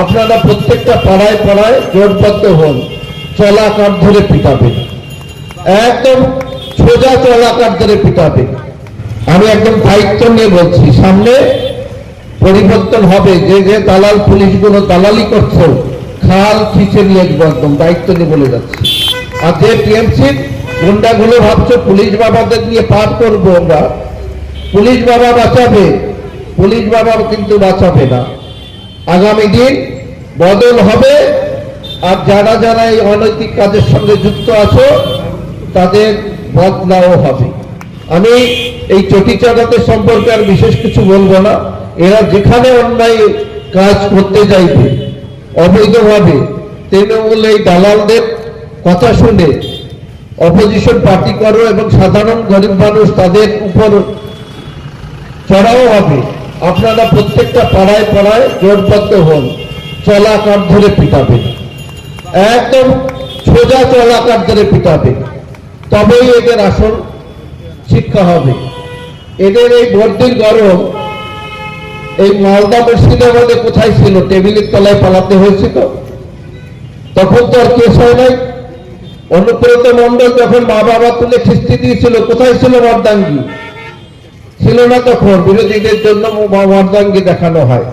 আপনারা প্রত্যেকটা পাড়ায় পাড়ায় জোটবদ্ধ হন চলাকার ধরে পিটাবেন একদম সোজা চলাকার ধরে পিটাবেন আমি একদম দায়িত্ব নিয়ে বলছি, সামনে পরিবর্তন হবে, যে যে দালাল পুলিশগুলো দালালি করছে, খাল খিচে নিয়ে একদম, দায়িত্ব নিয়ে বলে যাচ্ছি। আর যে টিএমসির গুন্ডাগুলো ভাবছ, পুলিশ বাবাদের নিয়ে পার করব আমরা, পুলিশ বাবা বাঁচাবে, পুলিশ বাবা কিন্তু বাঁচাবে না। আগামী দিন বদল হবে। আর যারা যারা এই অনৈতিক কাজের সঙ্গে যুক্ত আছো, তাদের বদলাও হবে। আমি এই চটি চাঁদাদের সম্পর্কে আর বিশেষ কিছু বলব না। এরা যেখানে অন্যায় কাজ করতে যাইবে, অবৈধভাবে, তৃণমূল এই দালালদের কথা শুনে অপোজিশন পার্টি করো এবং সাধারণ গরিব মানুষ তাদের উপর চড়াও হবে। আপনারা প্রত্যেকটা পাড়ায় পাড়ায় জোটবদ্ধ হন চলাকার ধরে পিটাবেন। একদম সোজা চলাকার ধরে পিটাবেন। তবেই এদের আসল শিক্ষা হবে। এদের এই ভর্তির গরম, এই মালদা মুর্শিদাবাদে কোথায় ছিল? টেবিলের তলায় পালাতে হয়েছিল? তখন তো আর কেস হয় নাই। অনুপ্রেরিত মন্ডল যখন মা বাবা তুলে খিস্তি দিয়েছিল, কোথায় ছিল মর্দাঙ্গি? ছিল না তখন বিরোধীদের জন্য মর্দাঙ্গি দেখানো হয়।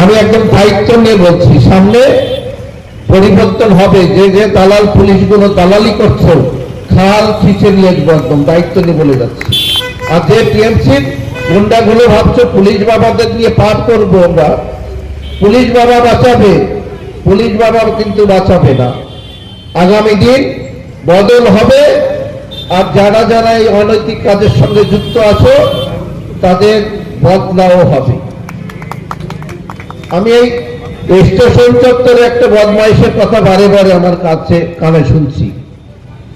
আমি একদম দায়িত্ব নিয়ে বলছি, সামনে পরিবর্তন হবে। যে যে দালাল পুলিশগুলো দালালি করছে, খাল খিচে নিয়ে একদম দায়িত্ব নিয়ে বলে যাচ্ছি। আর যে টিএমসির গুন্ডাগুলো ভাবছ, পুলিশ বাবাদের নিয়ে পার করব আমরা, পুলিশ বাবা বাঁচাবে, পুলিশ বাবা কিন্তু বাঁচাবে না। আগামী দিন বদল হবে আর যারা যারা এই অনৈতিক কাজের সঙ্গে যুক্ত আছো, তাদের বদলাও হবে। আমি এই স্টেশন চত্বরে একটা বদমাইশের কথা বারে বারে আমার কাছে কানে শুনছি।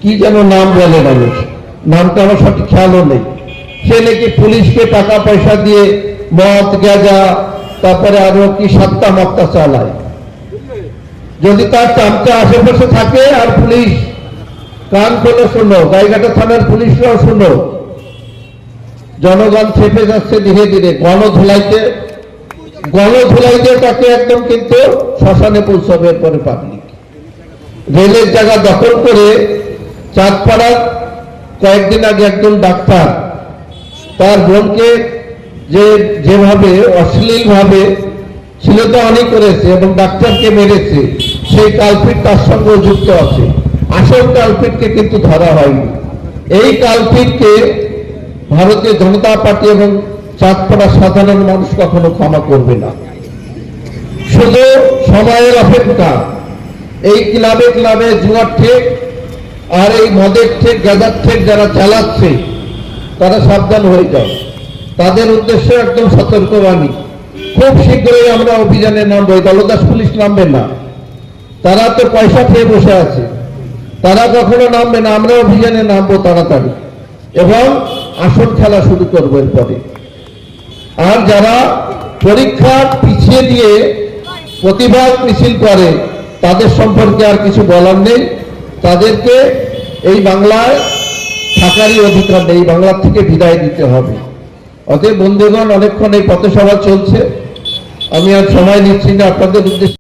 কি যেন নাম বলে মানুষ। নামটা আমার সঠিক খেয়ালও নেই। সে নাকি পুলিশকে টাকা পয়সা দিয়ে মদ গেজা তারপরে আরও কি সাতটা মাত্রা চালায়। যদি তার চামটা আশেপাশে থাকে আর পুলিশ কান করে শোনো গাইঘাটা থানার পুলিশরাও শোনো জনগণ চেপে যাচ্ছে ধীরে ধীরে গণধুলাইতে গণধুলাইতে তাকে একদম কিন্তু শ্মশানে পৌঁছাবে এরপরে পাবলিক রেলের জায়গা দখল করে চাঁদপাড়ার কয়েকদিন আগে একজন ডাক্তার তার বোনকে যে যেভাবে অশ্লীল ভাবে ছিল তো অনেক করেছে এবং ডাক্তারকে মেরেছে, সেই কালপিট তার সঙ্গে যুক্ত আছে। আসল কালপিটকে কিন্তু ধরা হয়নি। এই কালপিটকে ভারতীয় জনতা পার্টি এবং চাঁদপাড়া সাধারণ মানুষ কখনো ক্ষমা করবে না। শুধু সময়ের অপেক্ষা, এই ক্লাবে ক্লাবে জুয়ার ঠেক আর এই মদের ঠেক, গাঁজার ঠেক যারা চালাচ্ছে, তারা সাবধান হয়ে যায় তাদের উদ্দেশ্যে একদম সতর্কবাণী। খুব শীঘ্রই আমরা অভিযানে নামবো দলদাস পুলিশ নামবে না। তারা তো পয়সা খেয়ে বসে আছে। তারা কখনো নামবে না, আমরা অভিযানে নামবো তাড়াতাড়ি। এবং আসল খেলা শুরু করব এরপরে। আর যারা পরীক্ষা পিছিয়ে দিয়ে প্রতিবাদ মিছিল করে, তাদের সম্পর্কে আর কিছু বলার নেই। তাদেরকে এই বাংলায় থাকারই অধিকার নেই বাংলার থেকে বিদায় দিতে হবে। অতএব বন্ধুগণ, অনেকক্ষণ এই পথসভা চলছে। আমি আর সময় নিচ্ছি না, আপনাদের উদ্দেশ্যে